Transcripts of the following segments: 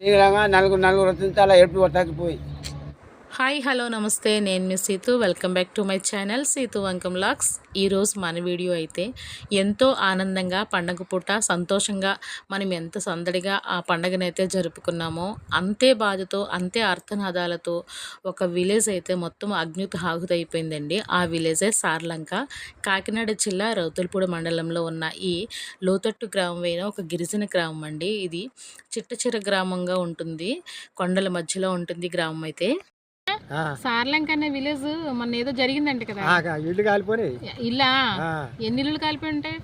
తీవ్రంగా నలుగురు నలుగురు వస్తుంది అలా ఎప్పుడు తగ్గిపోయి హాయ్ హలో నమస్తే. నేను మీ Seethu. Welcome back to my channel Seethu వంకం లాక్స్. ఈరోజు మన వీడియో అయితే ఎంతో ఆనందంగా పండగ పూట సంతోషంగా మనం ఎంత సందడిగా ఆ పండగనైతే జరుపుకున్నామో అంతే బాధతో అంతే అర్థనాదాలతో ఒక విలేజ్ అయితే మొత్తం అగ్నిత ఆహుతైపోయిందండి. ఆ విలేజే సార్లంక. కాకినాడ జిల్లా రౌతులపూడి మండలంలో ఉన్న ఈ లోతట్టు గ్రామం అయిన ఒక గిరిజన గ్రామం అండి. ఇది చిట్టచిర గ్రామంగా ఉంటుంది. కొండల మధ్యలో ఉంటుంది గ్రామం అయితే. సార్లంక అనే విలేజ్ మొన్న ఏదో జరిగిందంట కదా. ఇల్లు కాలిపోయి ఇల్లా? ఎన్ని ఇల్లులు కలిపి ఉంటాయి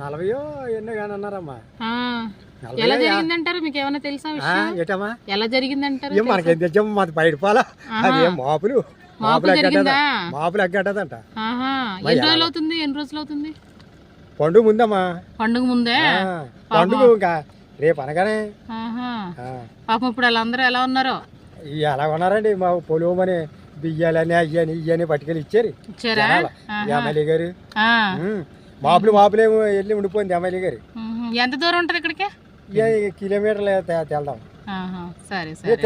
నలభయో ఎన్నో కానీ అన్నారమ్మా. ఎలా జరిగిందంటారు? మీకు ఏమైనా తెలుసా ఏటమ్మా? ఎలా జరిగిందంటారు? ఏం మనకి తెచ్చాము మాది బయట పోలా? అది ఏం మాపులు? మాపులు? మాపులు మరి ఎన్ని రోజులు? అవుతుంది ఎన్ని రోజులు అవుతుంది పండుగ ముందమ్మా. పండుగ ముందే? పండుగ ఇంకా. రేపు అనగానే. పాపం ఇప్పుడు వాళ్ళందరూ ఎలా ఉన్నారో? ఎలా ఉన్నారండి మా పొలవమని బియ్యాలని అయ్యని ఇయ్యని పట్టుకెళ్ళి ఇచ్చారు. ఎమ్మెల్యే గారు. మాపులు మాపులేమో వెళ్ళి ఉండిపోయింది ఎమ్మెల్యే గారు. ఎంత దూరం ఉంటుంది ఇక్కడికి? ఇక కిలోమీటర్లు ఆహా, సరే సరే.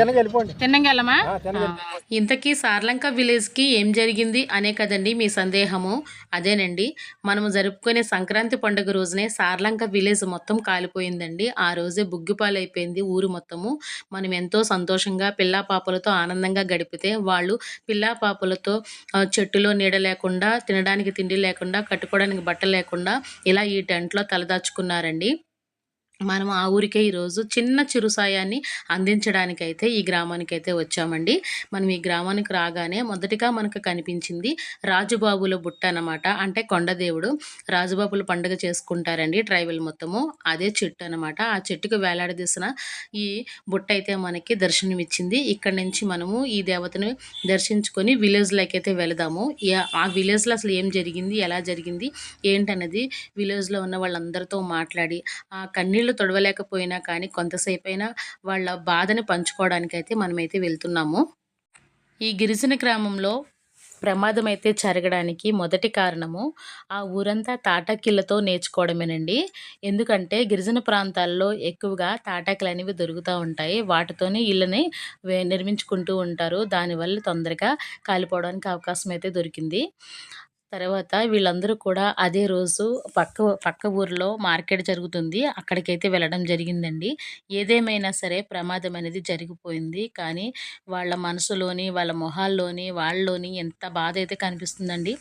ఇంతకీ సార్లంక విలేజ్కి ఏం జరిగింది అనే కదండి మీ సందేహము. అదేనండి మనము జరుపుకునే సంక్రాంతి పండుగ రోజునే సార్లంక విలేజ్ మొత్తం కాలిపోయిందండి. ఆ రోజే బుగ్గిపాలైపోయింది ఊరు మొత్తము. మనం ఎంతో సంతోషంగా పిల్లా పాపలతో ఆనందంగా గడిపితే వాళ్ళు పిల్లా పాపలతో చెట్టులో నీడ లేకుండా తినడానికి తిండి లేకుండా కట్టుకోవడానికి బట్ట లేకుండా ఇలా ఈ టెంట్లో తలదాచుకున్నారండి. మనం ఆ ఊరికే ఈరోజు చిన్న చిరు సాయాన్ని అందించడానికైతే ఈ గ్రామానికైతే వచ్చామండి. మనం ఈ గ్రామానికి రాగానే మొదటిగా మనకు కనిపించింది రాజుబాబుల బుట్ట అన్నమాట. అంటే కొండదేవుడు రాజుబాబుల పండుగ చేసుకుంటారండి ట్రైబల్ మొత్తము. అదే చెట్టు అనమాట ఆ చెట్టుకు వేలాడదీసిన ఈ బుట్ట అయితే మనకి దర్శనమిచ్చింది. ఇక్కడ నుంచి మనము ఈ దేవతను దర్శించుకొని విలేజ్లోకి అయితే వెళదాము. ఆ విలేజ్లో అసలు ఏం జరిగింది? ఎలా జరిగింది? ఏంటన్నది విలేజ్లో ఉన్న వాళ్ళందరితో మాట్లాడి ఆ నీళ్ళు తొడవలేకపోయినా కానీ కొంతసేపైనా వాళ్ళ బాధని పంచుకోవడానికి అయితే మనమైతే వెళ్తున్నాము. ఈ గిరిజన గ్రామంలో ప్రమాదం అయితే జరగడానికి మొదటి కారణము ఆ ఊరంతా తాటాకిళ్ళతో నేర్చుకోవడమేనండి. ఎందుకంటే గిరిజన ప్రాంతాల్లో ఎక్కువగా తాటాకులు అనేవి దొరుకుతూ ఉంటాయి. వాటితోనే ఇళ్ళని వే- నిర్మించుకుంటూ ఉంటారు. దానివల్ల తొందరగా కాలిపోవడానికి అవకాశం అయితే దొరికింది. తర్వాత వీళ్ళందరూ కూడా అదే రోజు పక్క పక్క ఊరిలో మార్కెట్ జరుగుతుంది. అక్కడికైతే వెళ్ళడం జరిగిందండి. ఏదేమైనా సరే ప్రమాదం అనేది జరిగిపోయింది. కానీ వాళ్ళ మనసులోని వాళ్ళ మొహాల్లోని వాళ్ళలోని ఎంత బాధ అయితే కనిపిస్తుందండి.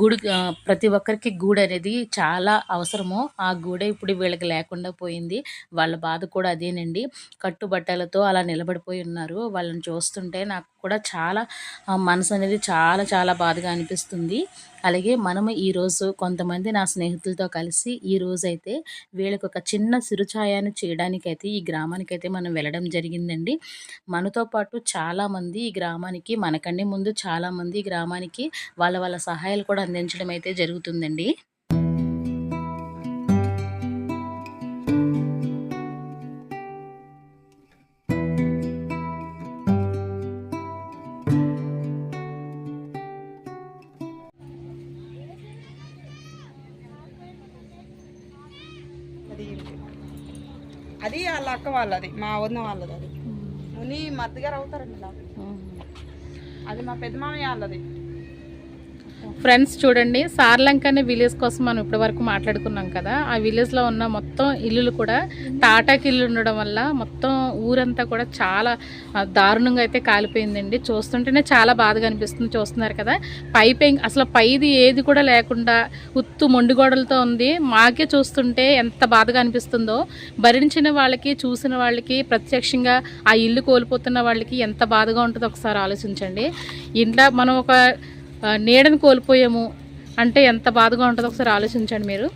గూడు ప్రతి ఒక్కరికి గూడు అనేది చాలా అవసరమో. ఆ గూడే ఇప్పుడు వీళ్ళకి లేకుండా పోయింది. వాళ్ళ బాధ కూడా అదేనండి. కట్టుబట్టలతో అలా నిలబడిపోయి ఉన్నారు. వాళ్ళని చూస్తుంటే నాకు కూడా చాలా మనసు అనేది చాలా చాలా బాధగా అనిపిస్తుంది. అలాగే మనము ఈరోజు కొంతమంది నా స్నేహితులతో కలిసి ఈ అయితే వీళ్ళకి ఒక చిన్న సిరుఛాయాన్ని చేయడానికైతే ఈ గ్రామానికైతే మనం వెళ్ళడం జరిగిందండి. మనతో పాటు చాలామంది ఈ గ్రామానికి మనకంటే ముందు చాలామంది ఈ గ్రామానికి వాళ్ళ వాళ్ళ సహాయాలు కూడా అందించడం అయితే జరుగుతుందండి. అది వాళ్ళ అక్క వాళ్ళది మా వదిన వాళ్ళది అది. ముని మద్దగారు అవుతారండి అది మా పెద్ద మామయ్య వాళ్ళది. ఫ్రెండ్స్ చూడండి సార్లంక అనే విలేజ్ కోసం మనం ఇప్పటి వరకు మాట్లాడుకున్నాం కదా ఆ విలేజ్లో ఉన్న మొత్తం ఇల్లులు కూడా తాటాకి ఇల్లు ఉండడం వల్ల మొత్తం ఊరంతా కూడా చాలా దారుణంగా అయితే కాలిపోయిందండి. చూస్తుంటేనే చాలా బాధగా అనిపిస్తుంది చూస్తున్నారు కదా. పై అసలు పైది ఏది కూడా లేకుండా ఉత్తు మొండిగోడలతో ఉంది. మాకే చూస్తుంటే ఎంత బాధగా అనిపిస్తుందో. భరించిన వాళ్ళకి చూసిన వాళ్ళకి ప్రత్యక్షంగా ఆ ఇల్లు కోల్పోతున్న వాళ్ళకి ఎంత బాధగా ఉంటుందో ఒకసారి ఆలోచించండి. ఇంట్లో మనం ఒక నీడని కోల్పోయాము అంటే ఎంత బాధగా ఉంటుందో ఒకసారి ఆలోచించండి మీరు.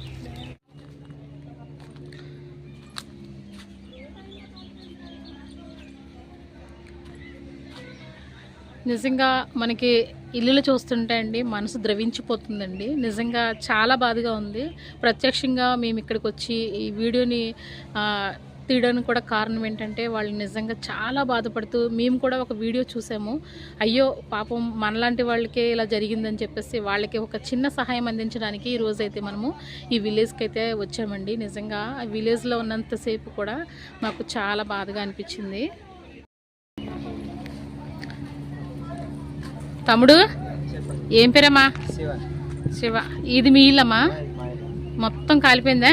నిజంగా మనకి ఇల్లులు చూస్తుంటే అండి మనసు ద్రవించిపోతుందండి. నిజంగా చాలా బాధగా ఉంది. ప్రత్యక్షంగా మేము ఇక్కడికి వచ్చి ఈ వీడియోని తీయడానికి కూడా కారణం ఏంటంటే వాళ్ళు నిజంగా చాలా బాధపడుతూ మేము కూడా ఒక వీడియో చూసాము. అయ్యో పాపం మనలాంటి వాళ్ళకే ఇలా జరిగిందని చెప్పేసి వాళ్ళకి ఒక చిన్న సహాయం అందించడానికి ఈ రోజు అయితే మనము ఈ విలేజ్కి అయితే వచ్చామండి. నిజంగా ఆ విలేజ్లో ఉన్నంతసేపు కూడా మాకు చాలా బాధగా అనిపించింది. తమ్ముడు ఏం పేరమ్మా? శివ. ఇది మీ ఇల్లమ్మా? మొత్తం కాలిపోయిందా?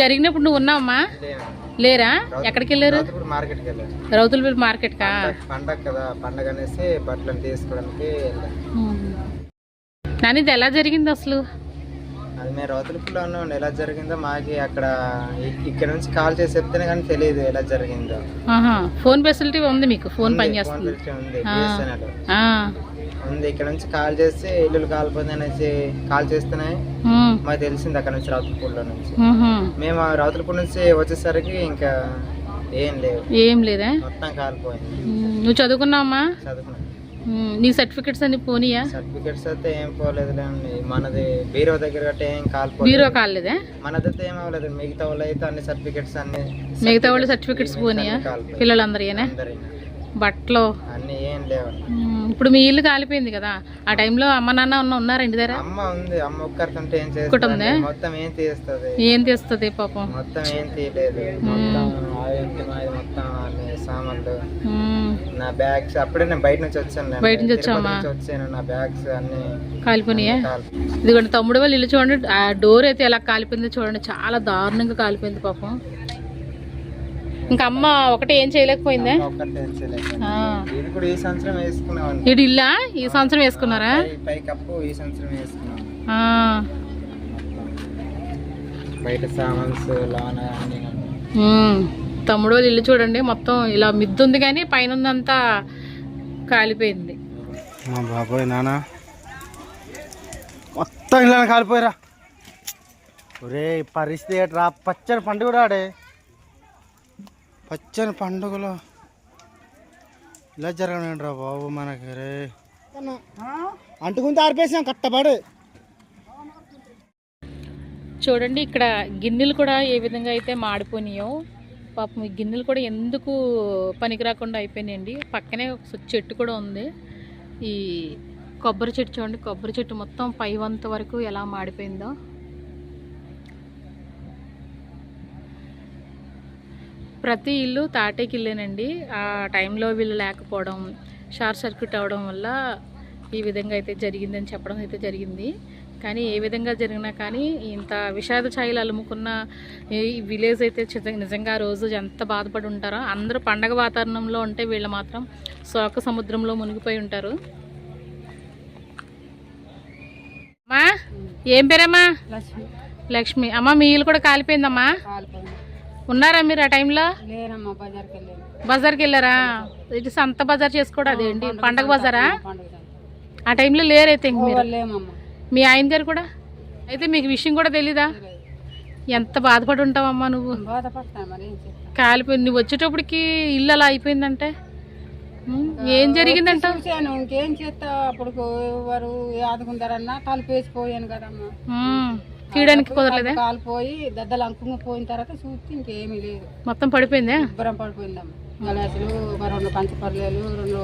జరిగినప్పుడు నువ్వు ఉన్నావమ్మా? లేరా? ఎక్కడికి వెళ్ళారు? మార్కెట్కి వెళ్ళాను రౌతులపల్లి మార్కెట్కా? పండగ కదా పండగ అనేసి బట్టలను తీసుకోవడానికి నాని ఇది ఎలా జరిగింది అసలు? అది మేము రౌతులపూడిలో ఉన్నాం ఎలా జరిగిందో మాకి అక్కడ ఇక్కడ నుంచి కాల్ చేసి చెప్తేనే కానీ తెలియదు ఎలా జరిగిందో. ఫోన్ ఫెసిలిటీ ఉంది మీకు? ఫోన్ పనిచేస్తుంది ఫెసిలిటీ ఉంది. ఇక్కడ నుంచి కాల్ చేసి ఇల్లు కాలిపోయింది అనేసి కాల్ చేస్తేనే మాకు తెలిసింది అక్కడ నుంచి రౌతులపూడిలో నుంచి. మేము ఆ రౌతులపూడి నుంచి వచ్చేసరికి ఇంకా ఏం లేవు. ఏం లేదా? మొత్తం కాలిపోయింది. నువ్వు చదువుకున్నావమ్మా? చదువుకున్నాం. నీ సర్టిఫికెట్స్ అన్ని పోనీయా? సర్టిఫికెట్స్ అయితే ఏం పోలేదులేండి మనది బీరో దగ్గర గట్రా ఏం కాలిపోలేదు. బీరో కాలేదా? మనదైతే ఏం అవ్వలేదు. మిగతా వాళ్ళు అయితే అన్ని సర్టిఫికెట్స్ అన్ని మిగతా వాళ్ళు సర్టిఫికెట్స్ పోనీయా. పిల్లలందరియేనా? బట్టలు? అన్ని ఏం లేవు ఇప్పుడు మీ ఇల్లు కాలిపోయింది కదా. ఆ టైంలో అమ్మ నాన్న ఉన్న ఉన్నారా ఇంటి దగ్గర? అమ్మ ఉంది. అమ్మ ఒక్కరితో ఏం? చేస్తుంది మొత్తం ఏం తీస్తుంది? ఏం తెస్తుంది పాపం? మొత్తం ఏం తీయలేదు. మొత్తం ఆయంతి మాది మొత్తం అన్ని సామాన్లు. ఉమ్, నా బ్యాగ్స్ అప్పుడే నేను బయట నుంచి వచ్చాను నేను. బయట నుంచి తిరుపతి వచ్చావా? నుంచి వచ్చాను. నా బ్యాగ్స్ అన్ని కాలిపోయినాయా? కాలి ఇదిగోండి తమ్ముడు వాళ్ళు ఇల్లు చూడండి. ఆ డోర్ అయితే ఎలా కాలిపోయిందో చూడండి. చాలా దారుణంగా కాలిపోయింది పాపం. ఇంకా అమ్మ ఒకటి ఏం చేయలేకపోయిందే. ఇది కూడా ఈ సంవత్సరం వేసుకున్నాం ఇది ఇల్లా? ఈ సంవత్సరం వేసుకున్నారా. తమ్ముడు వాళ్ళు ఇల్లు చూడండి మొత్తం ఇలా మిద్దు ఉంది కానీ పైన ఉందంతా కాలిపోయింది. మా బాబోయ్ నాన్న మొత్తం ఇలా కాలిపోయిరా. ఒరే పరిస్థితి ఏట్రా? పచ్చని పండుగ కూడా ఆడే. పచ్చని పండుగలో. ఇలా జరగనండి బాబు మనకి రే. అంటుకుంటే ఆరిపేసాం కట్టబడి. చూడండి ఇక్కడ గిన్నెలు కూడా ఏ విధంగా అయితే మాడిపోయినాయో పాపం ఈ గిన్నెలు కూడా ఎందుకు పనికి రాకుండా అయిపోయినాయండి. పక్కనే ఒక చెట్టు కూడా ఉంది. ఈ కొబ్బరి చెట్టు చూడండి కొబ్బరి చెట్టు మొత్తం పై వంత వరకు ఎలా మాడిపోయిందో. ప్రతి ఇల్లు తాటేకి ఇల్లేనండి. ఆ టైంలో వీళ్ళు లేకపోవడం షార్ట్ సర్క్యూట్ అవడం వల్ల ఈ విధంగా అయితే జరిగిందని చెప్పడం అయితే జరిగింది. కానీ ఏ విధంగా జరిగినా కానీ ఇంత విషాద ఛాయలు అలుముకున్న ఈ విలేజ్ అయితే నిజంగా ఆ రోజు ఎంత బాధపడి ఉంటారో అందరూ పండగ వాతావరణంలో ఉంటే వీళ్ళు మాత్రం శోక సముద్రంలో మునిగిపోయి ఉంటారు. అమ్మా ఏం పేరమ్మా? లక్ష్మి. లక్ష్మి. అమ్మ మీ ఇల్లు కూడా కాలిపోయిందమ్మా? కాలిపోయింది. ఉన్నారా మీరు ఆ టైంలో? లేరమ్మా బజార్కి వెళ్ళారా ఇది సంత బజార్ చేసుకోవడం అదేంటి పండగ బజారా? ఆ టైంలో లేరైతే ఇంక మీరు? లేమమ్మా. మీ ఆయన గారు కూడా? అయితే మీకు విషయం కూడా తెలీదా? ఎంత బాధపడి ఉంటావమ్మా నువ్వు? కాలిపోయింది నువ్వు వచ్చేటప్పటికి ఇల్లు అలా అయిపోయిందంటే? ఏం జరిగిందంట? చూశాను ఇంకేం చేస్తా అప్పుడు ఎవరు ఆదుకుంటారన్నా కలిపేసిపోయాను కదమ్మా. తీయడానికి కుదరలేదా? కాలిపోయి దద్దలు అంకుమ పోయిన తర్వాత చూస్తే ఇంకేమీ లేదు. మొత్తం పడిపోయిందా? శుభ్రం పడిపోయిందమ్మా గలాసులు రెండు పంచపర్లేలు రెండు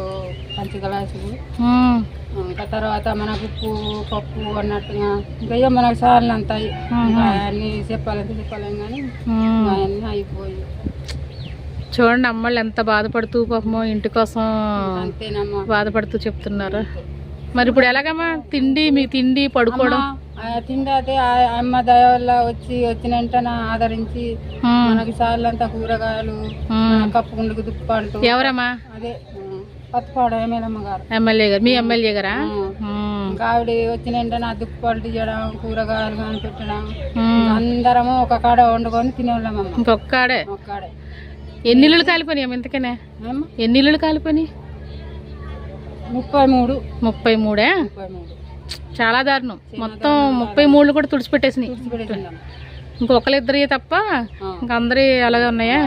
పంచ గలాసులు ఉమ్, ఇంకా తర్వాత మనకు ఉప్పు పప్పు అన్నట్టుగా ఇంకా మనకు చాలినంత ఇంకా అన్ని చెప్పాలంటే చెప్పలేం కానీ. అవన్నీ అయిపోయి. చూడండి అమ్మళ్ళు ఎంత బాధపడుతూ పాపమో ఇంటి కోసం అంతేనమ్మా. బాధపడుతూ చెప్తున్నారు? మరి ఇప్పుడు ఎలాగమ్మా? తిండి మీ తిండి పడుకోవడం? తిండి ఆ అమ్మ దయ వల్ల వచ్చి వచ్చిన వెంటనే ఆదరించి మనకి చాలంతా కూరగాయలు. కప్పుకుండుకు దుప్పాంటు ఎవరమ్మా? అదే పత్తిపాడు ఎమ్మెల్యమ్మ గారు. ఎమ్మెల్యే గారు మీ ఎమ్మెల్యే గారా? ఆవిడ వచ్చిన వెంటనే ఆ దుప్పాలు తీయడం కూరగాయలు కానీ పెట్టడం. అందరము ఒక కాడ వండుకొని తినేవాళ్ళమమ్మ. ఇంకొక్కాడే ఒక్కడే ఎన్ని ఇల్లులు కాలిపోయినాయి ఇంతకనే? ఎన్ని ఇల్లులు కాలిపోయినాయి? ముప్పై మూడు. ముప్పై మూడే? చాలా దారుణం. మొత్తం ముప్పై మూడు కూడా తుడిచిపెట్టేసినాయి. ఇంకొకరిద్దరి తప్ప. ఇంకా అందరి అలాగే ఉన్నాయా?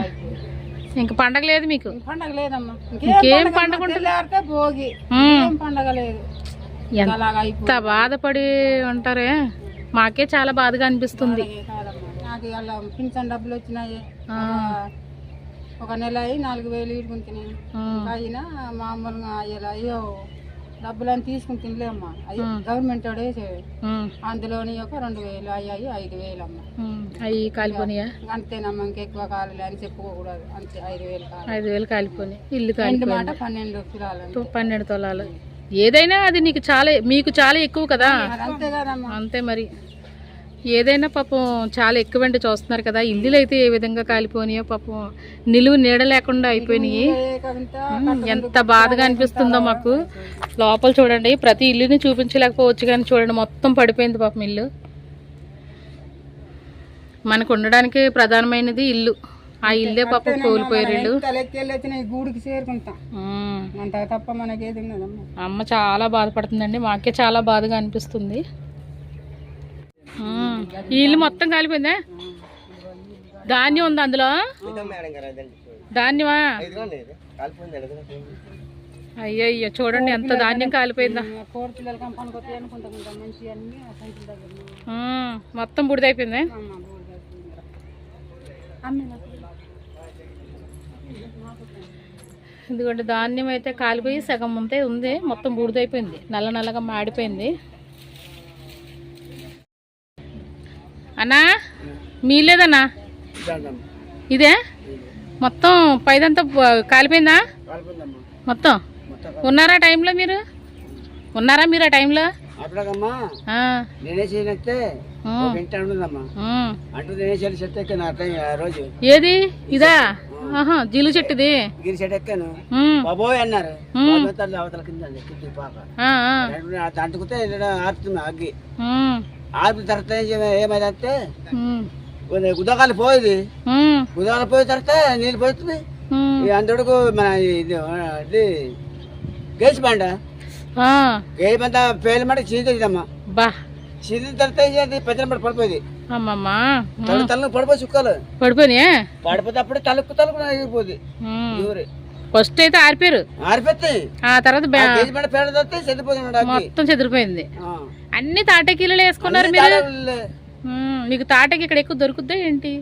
ఇంక పండగ లేదు మీకు? పండగ లేదమ్మా. ఇంకేం పండగ ఉంటుంది? భోగి. పండగ లేదు. ఎంత బాధపడి ఉంటారే? మాకే చాలా బాధగా అనిపిస్తుంది. కాదమ్మా. నాకు ఇలా పింఛన్ డబ్బులు వచ్చినాయి. ఒక నెల అయ్యి నాలుగు వేలు ఈడుకుని తిన్నాను అయినా మామూలుగా అయ్యేలా అయ్యో డబ్బులని తీసుకుని తినలేమ్మా అయ్యో గవర్నమెంట్ వాడే అందులోని ఒక రెండు వేలు అయ్యాయి ఐదు వేలు అమ్మ అవి కాలిపోయినాయా అంతేనమ్మా ఇంకెక్కువ కావాలి అని చెప్పుకోకూడదు అంతే ఐదు వేలు ఐదు వేలు కాలిపోయినాయి ఇల్లు కాలిపోయింది. మాట పన్నెండు తులాలు పన్నెండు తొలాలు. ఏదైనా అది నీకు చాలా మీకు చాలా ఎక్కువ కదా? అంతే కదమ్మా. అంతే మరి. ఏదైనా పాపం చాలా ఎక్కువండి చూస్తున్నారు కదా ఇల్లులు అయితే ఏ విధంగా కాలిపోయినాయో పాపం నిలువు నీడ లేకుండా అయిపోయినాయి. ఎంత బాధగా అనిపిస్తుందో మాకు. లోపల చూడండి ప్రతి ఇల్లుని చూపించలేకపోవచ్చు కానీ చూడండి మొత్తం పడిపోయింది పాపం ఇల్లు. మనకు ఉండడానికి ప్రధానమైనది ఇల్లు. ఆ ఇల్లే పాపం కోల్పోయారు ఇల్లు. గూడికి చేరుకుంటాం. తప్ప మనకేది అమ్మ చాలా బాధపడుతుందండి మాకే చాలా బాధగా అనిపిస్తుంది. ఈ ఇల్లు మొత్తం కాలిపోయిందా? ధాన్యం ఉంది అందులో? ధాన్యమా? అయ్యో అయ్యో చూడండి ఎంత ధాన్యం కాలిపోయిందా. మొత్తం బుడిదైపోయింది. ఎందుకంటే ధాన్యం అయితే కాలిపోయి సగం అంతే ఉంది మొత్తం బూడిదైపోయింది నల్ల నల్లగా మాడిపోయింది. అన్నా మీ లేదన్నా. ఇదే? మొత్తం పైదంతా కాలిపోయిందా. మొత్తం? ఉన్నారా టైంలో మీరు? ఉన్నారా మీరు ఆ టైంలో? ఏది? ఇదా? జీలు చెట్టుది. గిరి చెట్టు ఎక్కాను. బాబోయ్ అన్నారు. అవతల కింద దంటుకుతే ఆరుతుంది అగ్గి. ఆర్పిన తర్వాత ఏమైందంటే గుదకాలు పోయింది. గుదకాలు పోయిన తర్వాత నీళ్ళు పోతుంది అందుకు మన ఇది గేసి బండ ఆ, గేసి బండ పేలు మాట చీదమ్మా బా. చీదిన తర్వాత పెద్దల మాట పడిపోయింది. అమ్మమ్మా. తల పడిపోయి చుక్కలు పడిపోయినాయా? పడిపోతే అప్పుడు తలుపు తలుపు ఎగిరిపోద్ది ఊరి ఫస్ట్ అయితే ఆరిపోయారు. ఆరిపోతాయి ఆ తర్వాత మొత్తం చెదిరిపోయింది. అన్ని తాటకీలు వేసుకున్నారు మీరు? మీకు తాటకి ఇక్కడ ఎక్కువ దొరుకుద్దా ఏంటి?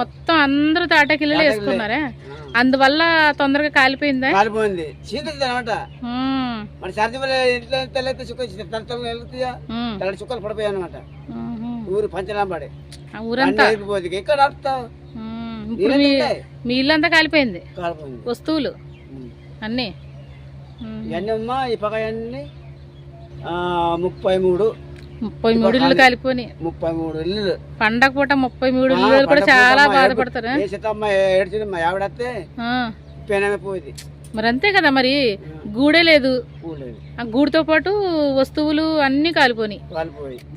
మొత్తం అందరూ తాటకీలు వేసుకున్నారా? అందువల్ల తొందరగా కాలిపోయిందా? కాలిపోయింది. అనమాట సర్ది ఇంట్లో తెల్లైతే చుక్క చుక్కలు పడిపోయాయి అనమాట. ఊరు పంచనాంబడి. ఊరంతా? ఇప్పుడు మీ మీ ఇల్లు అంతా కాలిపోయింది. కాలిపోయింది. వస్తువులు. అన్నీ. ఉమ్, ఇవన్నీ అమ్మా ఈ పక్క అన్ని ముప్పై మూడు. ముప్పై మూడు ఇల్లు కాలిపోయి ముప్పై మూడు ఇల్లు పండగ పూట ముప్పై మూడు ఇల్లు కూడా చాలా బాధపడతారు పెనమే పోయింది. మరి అంతే కదా మరి. గూడే లేదు. ఆ గూడుతో పాటు వస్తువులు అన్నీ కాలిపోయి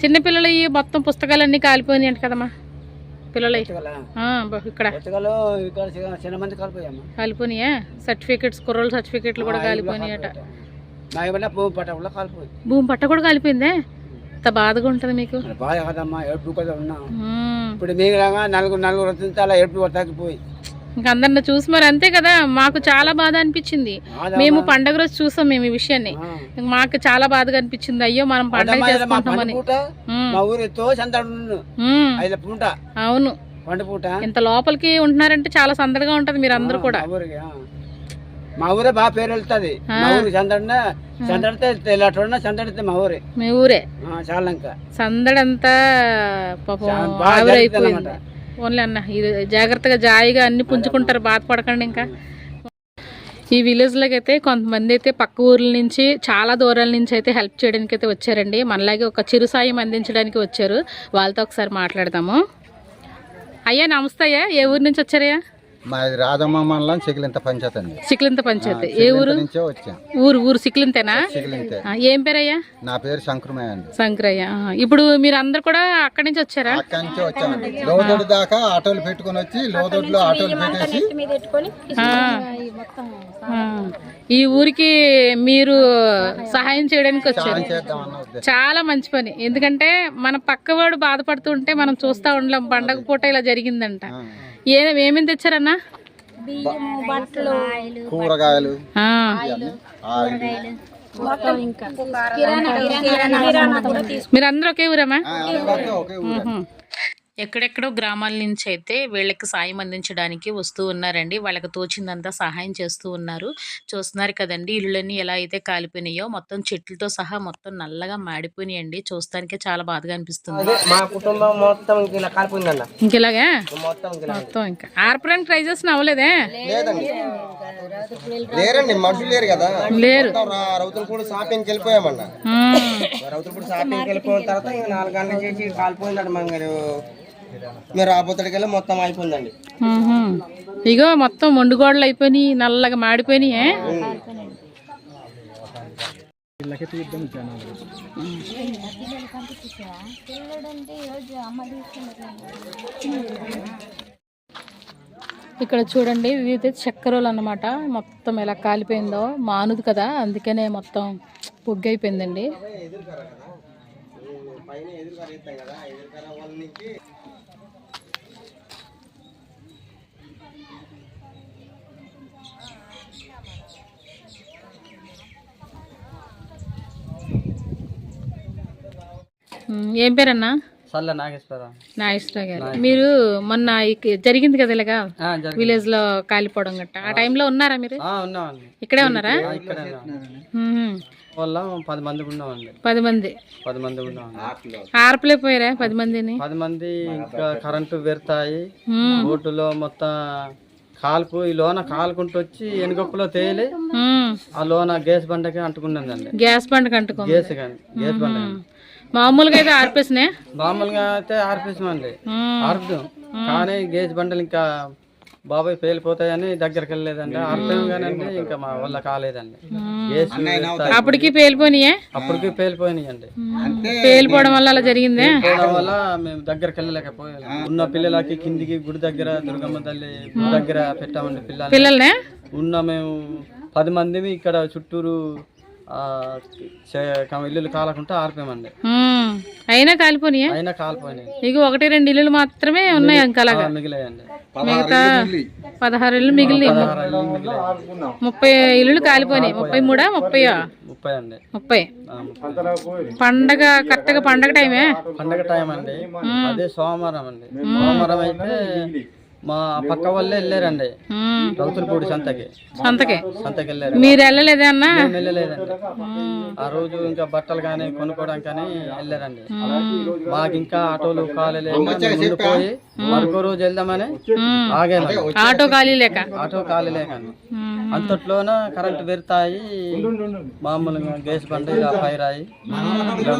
చిన్నపిల్లలవి మొత్తం పుస్తకాలన్నీ కాలిపోయినాయి అంట కదమ్మా. బ- ఇక్కడ. చిన్న మంది కాలిపోయామ్మా కాలిపోయినాయా సర్టిఫికెట్స్ కుర్రోళ్ళ సర్టిఫికెట్లు కూడా కాలిపోయినాయట భూమి పట్ట కూడా కాలిపోయిందే. ఎంత బాధగా ఉంటుంది మీకు. బాగా కదమ్మా ఏడుపు కదా ఉన్నాం. ఇప్పుడు మీరు నలుగురు నలుగురు వస్తుంది అలా ఏడుపు తగ్గిపోయి. ఇంక అందరిని చూసి మరి అంతే కదా మాకు చాలా బాధ అనిపించింది. మేము పండగ రోజు చూసాం మేము ఈ విషయాన్ని. మాకు చాలా బాధగా అనిపించింది అయ్యో మనం పండగ చేసుకుంటామని అవును పండు పూట. ఇంత లోపలికి ఉంటున్నారంటే చాలా సందడిగా ఉంటది మీరు అందరూ కూడా. మా ఊరే బాగా పేరు వెళ్తుంది. మా సందడిన సందడితే మా ఊరే. మీ ఊరే. చాలా సందడంతా పాపం ఆవిరైపోయింది. ఓన్లీ అన్న ఇది జాగ్రత్తగా జాయిగా అన్ని పుంజుకుంటారు బాధపడకండి ఇంకా. ఈ విలేజ్లోకి అయితే కొంతమంది అయితే పక్క ఊర్ల నుంచి చాలా దూరాల నుంచి అయితే హెల్ప్ చేయడానికి అయితే వచ్చారండి. మనలాగే ఒక చిరు సాయం అందించడానికి వచ్చారు. వాళ్ళతో ఒకసారి మాట్లాడదాము. అయ్యా నమస్తే అయ్యా. ఏ ఊరు నుంచి వచ్చారయ్యా? మాది రాధమ్మ మండలం చికిలింత పంచాయతీ అండి. సిక్లింత పంచాయతీ. ఏ ఊరు? నుంచే వచ్చాం. ఊరు ఊరు సిక్లింతేనా? ఏం పేరయ్యా? నా పేరు శంకరమయ్య అండి. శంకరయ్య. ఇప్పుడు మీరు అందరు కూడా అక్కడి నుంచి వచ్చారా? అక్కడి నుంచే వచ్చామండి. లోదొడ్డు దాకా ఆటోలు పెట్టుకొని వచ్చి లోదొడ్లో ఆటోలు పెట్టేసి. ఈ ఊరికి మీరు సహాయం చేయడానికి వచ్చారు. చాలా మంచి పని. ఎందుకంటే మన పక్కవాడు బాధపడుతుంటే మనం చూస్తా ఉండలేం పండగ పూట ఇలా జరిగిందంట. ఏ ఏమేమి తెచ్చారన్నా? కూరగాయలు మీరందరూ ఒకే ఊరమ్మా? ఎక్కడెక్కడో గ్రామాల నుంచి అయితే వీళ్ళకి సాయం అందించడానికి వస్తూ ఉన్నారండి. వాళ్ళకి తోచిందంతా సహాయం చేస్తూ ఉన్నారు. చూస్తున్నారు కదండి ఇళ్ళన్నీ ఎలా అయితే కాలిపోయినాయో మొత్తం చెట్లతో సహా మొత్తం నల్లగా మాడిపోయినాయండి. చూస్తానికే చాలా బాధగా అనిపిస్తుంది. మా కుటుంబం మొత్తం ఇంక ఇలా కాలిపోయిందన్న. ఇంకెలాగా? మొత్తం ఇంక ఆర్పడానికి ట్రై చేసిన అవ్వలేదే? లేరండి మనుషులు లేరు కదా. లేరు. మొత్తం రా- రౌతులపూడి షాపింగ్కి వెళ్ళిపోయామన్న. ఉమ్. రౌతులపూడి షాపింగ్కి వెళ్ళిపోయిన తర్వాత నాలుగు గంటల చేసి కాలిపోయిందండి మా మీరు మొత్తం అయిపోయిందండి. ఇగో మొత్తం మొండుగోడలు అయిపోయినాయి నల్లగా మాడిపోయినాయి ఇక్కడ చూడండి ఇవి చక్కెరలు అన్నమాట. మొత్తం ఎలా కాలిపోయిందో మానుది కదా అందుకనే మొత్తం పొగ్గు అయిపోయిందండి పైన ఎదురు కలుగుతాం కదా ఎదురు కల వాళ్ళ నుంచి ఉమ్, ఏం పేరన్నా? సల్ల నాగేశ్వరరావు నాగేశ్వర గారు. మీరు మొన్న జరిగింది కదా ఇలాగా. విలేజ్లో కాలిపోవడం గట్ట. ఆ టైంలో ఉన్నారా మీరు? ఇక్కడే ఉన్నారా. వల్ల పది మంది ఉన్నామండి. పది మంది. పది మంది ఉన్నామండి. ఆర్పలేకపోయారా పది మందిని? పది మంది ఇంకా కరెంటు పెడతాయి. బోటులో మొత్తం కాలుపు ఈ లోన కాలుకుంటూ వచ్చి ఎనుగొప్పులో తేలి. ఆ లోన గ్యాస్ బండకి అంటుకున్నదండి గ్యాస్ బండ కంటుకో గ్యాస్ కానీ గ్యాస్ బండ. మామూలుగా అయితే ఆర్పేసినాయి మామూలుగా అయితే ఆర్పేసామండి ఆర్పుదాం కానీ గ్యాస్ బండలు ఇంకా బాబాయ్ పేలిపోతాయని దగ్గరికి వెళ్ళలేదండి కానండి ఇంకా మా వల్ల కాలేదండి. అప్పటికి పేలిపోయినాయే అప్పటికి పేలిపోయినాయండి పేలిపోవడం వల్ల అలా జరిగిందే? వల్ల మేము దగ్గరికి వెళ్ళలేకపోయాం ఉన్న పిల్లలకి కిందికి గుడి దగ్గర దుర్గమ్మ తల్లి గుడి దగ్గర పెట్టామండి పిల్లలు పిల్లల్నే? ఉన్న మేము పది మందిమి ఇక్కడ చుట్టూరు ఇల్లులు కాలకుండా. అయినా కాలిపోయినాయే అయినా కాలిపోయినాయి. ఇక ఒకటి రెండు ఇల్లులు మాత్రమే ఉన్నాయి ఆ, మిగిలాయండి. మిగతా పదహారు ఇల్లు ఇల్లు మిగిలాయి ముప్పై ఇల్లులు కాలిపోయినాయి. ముప్పై మూడా? ముప్పై ముప్పై అండి. ముప్పై. పండగ కరెక్ట్గా పండగ టైమే? పండగ టైం అండి అదే సోమవారం అండి. సోమవారం అయితే మా పక్క వాళ్ళే వెళ్ళారండి. రౌతులపూడి సంతకి. సంతకే? సంతకి వెళ్ళారు. మీరు వెళ్ళలేదే అన్నా? మేము వెళ్ళలేదండి. ఆ రోజు ఇంకా బట్టలు కానీ కొనుక్కోవడానికి కానీ వెళ్ళారండి. మాకు ఇంకా ఆటోలు కాలేదు ఉండిపోయి మరొక రోజు వెళ్దామని ఆగాను ఆటో ఖాళీ లేక? ఆటో కాలేకండి అంతట్లోన కరెంట్ పెడతాయి మామూలుగా గ్యాస్ బండ ఇలా ఫైర్ అయ్యి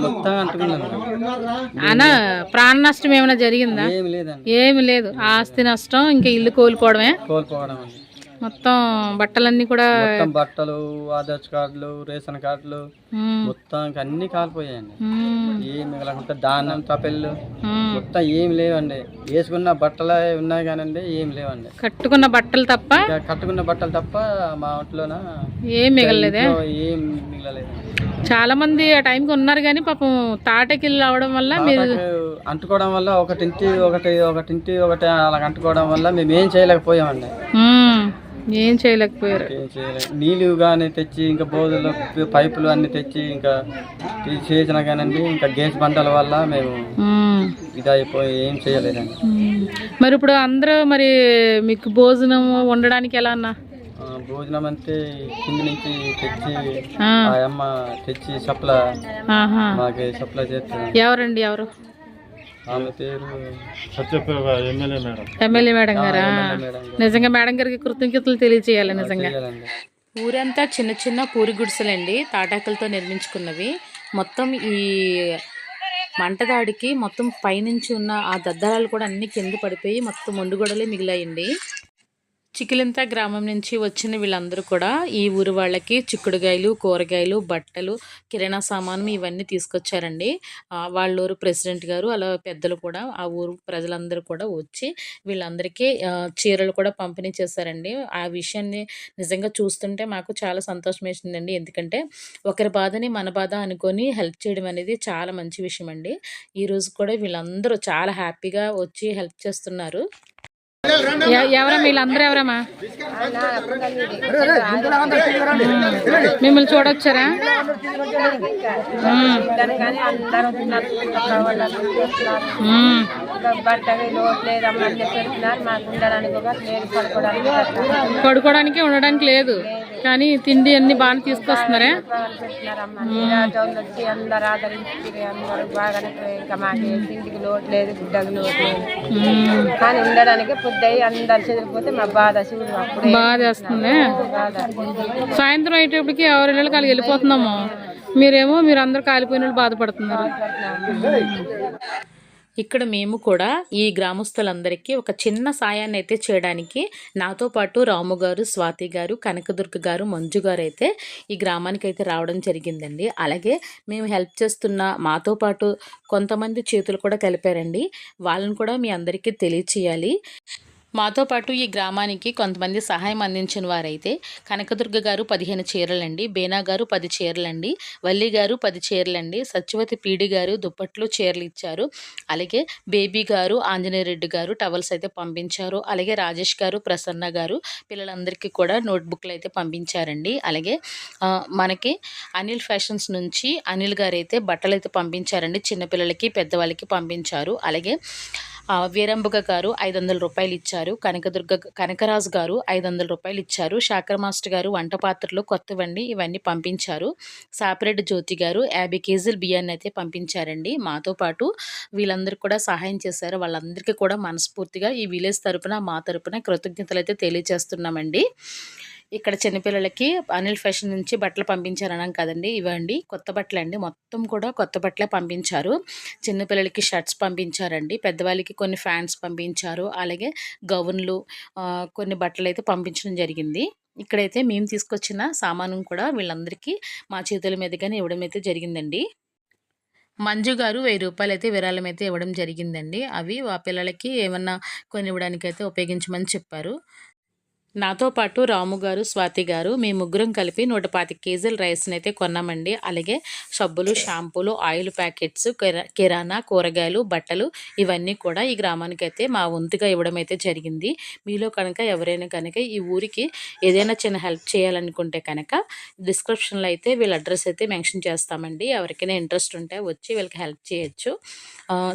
మొత్తం అంటుకున్నాను అన్న ప్రాణ నష్టం ఏమైనా జరిగిందా? ఏమి లేదండి. ఏమి లేదు. ఆస్తి నష్టం. ఇంకా ఇల్లు కోల్పోవడమే. కోల్పోవడం అండి మొత్తం బట్టలన్నీ కూడా మొత్తం బట్టలు ఆధార్ కార్డులు రేషన్ కార్డులు మొత్తం అన్ని కాలిపోయాయండి. ఏం మిగలకుండా ధాన్యం తపెళ్ళు. మొత్తం ఏం లేవండి. వేసుకున్న బట్టలే ఉన్నాయి కానండి ఏం లేవండి. కట్టుకున్న బట్టలు తప్ప కట్టుకున్న బట్టలు తప్ప మా ఒంట్లోన ఏం మిగలలేదే. ఏం మిగలలేదు. చాలా మంది ఆ టైంకి ఉన్నారు కానీ పాపం తాటకిల్లు అవడం వల్ల మీరు అంటుకోవడం వల్ల ఒకటింటి ఒకటి ఒకటింటి ఒకటి అలా అంటుకోవడం వల్ల మేము ఏం చేయలేకపోయామండి. ఏం చేయలేకపోయారు. నీళ్ళు కానీ తెచ్చి ఇంకా బోధులు పైపులు అన్ని తెచ్చి ఇంకా చేసిన కానండి ఇంకా గ్యాస్ బండల వల్ల మేము ఇదైపోయి ఏం చేయలేదండి. మరి ఇప్పుడు అందరూ మరి మీకు భోజనం వండడానికి ఎలా అన్నా? భోజనం అంటే కింది నుంచి తెచ్చి అమ్మ తెచ్చి సప్లై. మాకు సప్లై చేస్తుంది. ఎవరండి ఎవరు? ఆమె పేరు ఎమ్మెల్యే మేడం. గారా? ఎమ్మెల్యే మేడం గారు. నిజంగా మేడం గారికి కృతజ్ఞతలు తెలియజేయాలి నిజంగా. ఊరంతా చిన్న చిన్న పూరి గుడిసెలండి తాటాకులతో నిర్మించుకున్నవి. మొత్తం ఈ మంటదాడికి మొత్తం పైనుంచి ఉన్న ఆ దద్దరాలు కూడా అన్ని కింద పడిపోయి మొత్తం మొండుగొడలే మిగిలాయండి. చికిలింత గ్రామం నుంచి వచ్చిన వీళ్ళందరూ కూడా ఈ ఊరు వాళ్ళకి చిక్కుడుగాయలు కూరగాయలు బట్టలు కిరాణా సామాను ఇవన్నీ తీసుకొచ్చారండి. వాళ్ళ ఊరు ప్రెసిడెంట్ గారు అలా పెద్దలు కూడా ఆ ఊరు ప్రజలందరూ కూడా వచ్చి వీళ్ళందరికీ చీరలు కూడా పంపిణీ చేశారండి. ఆ విషయాన్ని నిజంగా చూస్తుంటే మాకు చాలా సంతోషం వేసిందండి ఎందుకంటే ఒకరి బాధని మన బాధ అనుకొని హెల్ప్ చేయడం అనేది చాలా మంచి విషయం అండి ఈరోజు కూడా వీళ్ళందరూ చాలా హ్యాపీగా వచ్చి హెల్ప్ చేస్తున్నారు. ఎవరమ్మా? వీళ్ళందరూ ఎవరమ్మా? మిమ్మల్ని చూడొచ్చారా? పడుకోవడానికి ఉండడానికి లేదు. కానీ తిండి అన్ని బాగా తీసుకొస్తున్నారా? అందరు ఆదరించి అందరూ బాగానే ఇంకా మాకు తిండికి లోటు లేదు గుడ్డకి లోటు లేదు ఉమ్. కానీ ఉండడానికి పొద్దుయి అందరు చెదిరిపోతే మా బాధ అప్పుడే. బాధ సాయంత్రం అయ్యేటప్పటికి ఎవరి ఇళ్ళకి వాళ్ళు వెళ్ళిపోతున్నాము. మీరేమో మీరు అందరు కాలిపోయిన వాళ్ళు బాధపడుతున్నారు. ఇక్కడ మేము కూడా ఈ గ్రామస్తులందరికీ ఒక చిన్న సాయాన్ని అయితే చేయడానికి నాతో పాటు రాము గారు స్వాతి గారు కనకదుర్గ గారు మంజు గారు అయితే ఈ గ్రామానికి అయితే రావడం జరిగిందండి. అలాగే మేము హెల్ప్ చేస్తున్న మాతో పాటు కొంతమంది చేతులు కూడా కలిపారండి. వాళ్ళని కూడా మీ అందరికీ తెలియచేయాలి. మాతో పాటు ఈ గ్రామానికి కొంతమంది సహాయం అందించిన వారైతే కనకదుర్గ గారు పదిహేను చీరలండి బేనా గారు పది చీరలండి వల్లి గారు పది చీరలండి సత్యవతి పీడి గారు దుప్పట్లు చీరలు ఇచ్చారు. అలాగే బేబీ గారు ఆంజనేయ రెడ్డి గారు టవల్స్ అయితే పంపించారు. అలాగే రాజేష్ గారు ప్రసన్న గారు పిల్లలందరికీ కూడా నోట్బుక్లు అయితే పంపించారండి. అలాగే మనకి అనిల్ ఫ్యాషన్స్ నుంచి అనిల్ గారు అయితే బట్టలు అయితే పంపించారండి. చిన్నపిల్లలకి పెద్దవాళ్ళకి పంపించారు. అలాగే వీరంబుగ గారు ఐదు వందల రూపాయలు ఇచ్చారు. కనకదుర్గ కనకరాజు గారు ఐదు వందల రూపాయలు ఇచ్చారు. శాఖర్ మాస్టర్ గారు వంట పాత్రలు కొత్తవండి ఇవన్నీ పంపించారు. సాపిరెడ్డి జ్యోతి గారు యాభై కేజీల బియ్యాన్ని అయితే పంపించారండి. మాతో పాటు వీళ్ళందరూ కూడా సహాయం చేశారు. వాళ్ళందరికీ కూడా మనస్ఫూర్తిగా ఈ విలేజ్ తరపున మా తరపున కృతజ్ఞతలు అయితే తెలియజేస్తున్నామండి. ఇక్కడ చిన్నపిల్లలకి అనిల్ ఫ్యాషన్ నుంచి బట్టలు పంపించారన్నాం కదండి ఇవ్వండి. కొత్త బట్టలు అండి. మొత్తం కూడా కొత్త బట్టలే పంపించారు. చిన్నపిల్లలకి షర్ట్స్ పంపించారండి. పెద్దవాళ్ళకి కొన్ని ఫ్యాంట్స్ పంపించారు. అలాగే గౌన్లు కొన్ని బట్టలు అయితే పంపించడం జరిగింది. ఇక్కడైతే మేము తీసుకొచ్చిన సామాను కూడా వీళ్ళందరికీ మా చేతుల మీదుగానే ఇవ్వడం అయితే జరిగిందండి. మంజు గారు వెయ్యి రూపాయలు అయితే విరాళం అయితే ఇవ్వడం జరిగిందండి. అవి ఆ పిల్లలకి ఏమన్నా కొన్ని ఇవ్వడానికి అయితే ఉపయోగించమని చెప్పారు. నాతో పాటు రాము గారు స్వాతి గారు మీ ముగ్గురం కలిపి నూట పాతిక కేజీల రైస్ని అయితే కొన్నామండి. అలాగే సబ్బులు షాంపూలు ఆయిల్ ప్యాకెట్స్ కిరా- కిరాణా కూరగాయలు బట్టలు ఇవన్నీ కూడా ఈ గ్రామానికి అయితే మా వంతుగా ఇవ్వడం అయితే జరిగింది. మీలో కనుక ఎవరైనా కనుక ఈ ఊరికి ఏదైనా చిన్న హెల్ప్ చేయాలనుకుంటే కనుక డిస్క్రిప్షన్లో అయితే వీళ్ళ అడ్రస్ అయితే మెన్షన్ చేస్తామండి. ఎవరికైనా ఇంట్రెస్ట్ ఉంటే వచ్చి వీళ్ళకి హెల్ప్ చేయొచ్చు.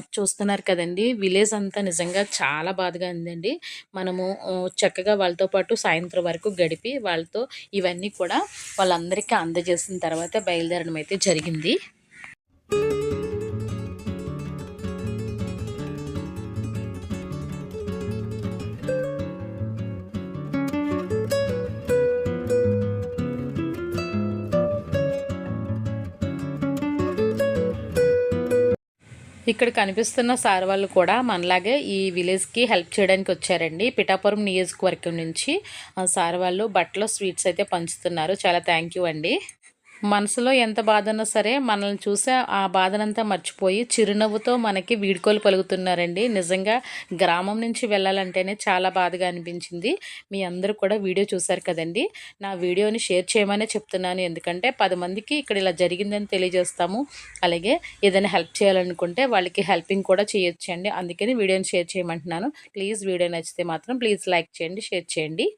చూస్తున్నారు కదండి విలేజ్ అంతా నిజంగా చాలా బాధగా ఉందండి. మనము చక్కగా వాళ్ళతో పాటు సాయంత్రం వరకు గడిపి వాళ్ళతో ఇవన్నీ కూడా వాళ్ళందరికీ అందజేసిన తర్వాత బయలుదేరడం అయితే జరిగింది. ఇక్కడ కనిపిస్తున్న సార్ వాళ్ళు కూడా మనలాగే ఈ విలేజ్కి హెల్ప్ చేయడానికి వచ్చారండి. పిఠాపురం నియోజకవర్గం నుంచి ఆ సార్ వాళ్ళు బట్టలు స్వీట్స్ అయితే పంచుతున్నారు. చాలా థ్యాంక్ యూ అండి. మనసులో ఎంత బాధ ఉన్నా సరే మనల్ని చూసే ఆ బాధనంతా మర్చిపోయి చిరునవ్వుతో మనకి వీడ్కోలు పలుకుతున్నారండి. నిజంగా గ్రామం నుంచి వెళ్ళాలంటేనే చాలా బాధగా అనిపించింది. మీ అందరూ కూడా వీడియో చూశారు కదండి. నా వీడియోని షేర్ చేయమనే చెప్తున్నాను. ఎందుకంటే పది మందికి ఇక్కడ ఇలా జరిగిందని తెలియజేస్తాము. అలాగే ఏదైనా హెల్ప్ చేయాలనుకుంటే వాళ్ళకి హెల్పింగ్ కూడా చేయొచ్చండి. అందుకని వీడియోని షేర్ చేయమంటున్నాను. ప్లీజ్ వీడియో నచ్చితే మాత్రం ప్లీజ్ లైక్ చేయండి షేర్ చేయండి.